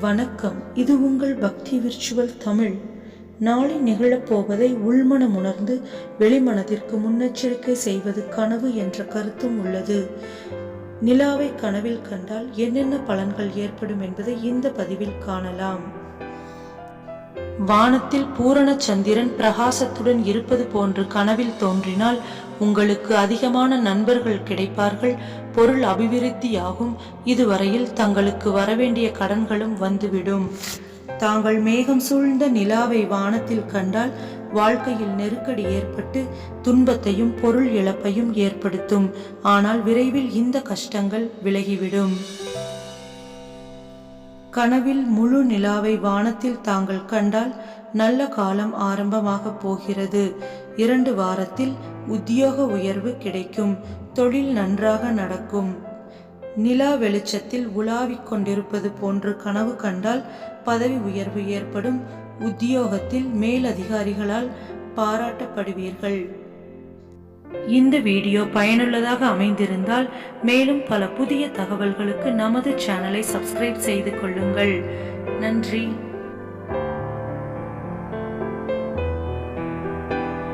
வணக்கம். இது உங்கள் பக்தி விர்ச்சுவல் தமிழ். நாளை நிகழப்போவதை உள்மனம் உணர்ந்து வெளிமனதிற்கு முன்னெச்சரிக்கை செய்வது கனவு என்ற கருத்தும் உள்ளது. நிலாவை கனவில் கண்டால் என்னென்ன பலன்கள் ஏற்படும் என்பதை இந்த பதிவில் காணலாம். வானத்தில் பூரண சந்திரன் பிரகாசத்துடன் இருப்பது போன்று கனவில் தோன்றினால் உங்களுக்கு அதிகமான நண்பர்கள் கிடைப்பார்கள். பொருள் அபிவிருத்தியாகும். இதுவரையில் தங்களுக்கு வரவேண்டிய கடன்களும் வந்துவிடும். தாங்கள் மேகம் சூழ்ந்த நிலாவை வானத்தில் கண்டால் வாழ்க்கையில் நெருக்கடி ஏற்பட்டு துன்பத்தையும் பொருள் இழப்பையும் ஏற்படுத்தும். ஆனால் விரைவில் இந்த கஷ்டங்கள் விலகிவிடும். கனவில் முழு நிலாவை வானத்தில் தாங்கள் கண்டால் நல்ல காலம் ஆரம்பமாக போகிறது. இரண்டு வாரத்தில் உத்தியோக உயர்வு கிடைக்கும். தொழில் நன்றாக நடக்கும். நிலா வெளிச்சத்தில் உலாவிக் கொண்டிருப்பது போன்று கனவு கண்டால் பதவி உயர்வு ஏற்படும். உத்தியோகத்தில் மேலதிகாரிகளால் பாராட்டப்படுவீர்கள். இந்த வீடியோ பயனுள்ளதாக அமைந்திருந்தால் மேலும் பல புதிய தகவல்களுக்கு நமது சேனலை சப்ஸ்கிரைப் செய்து கொள்ளுங்கள். நன்றி.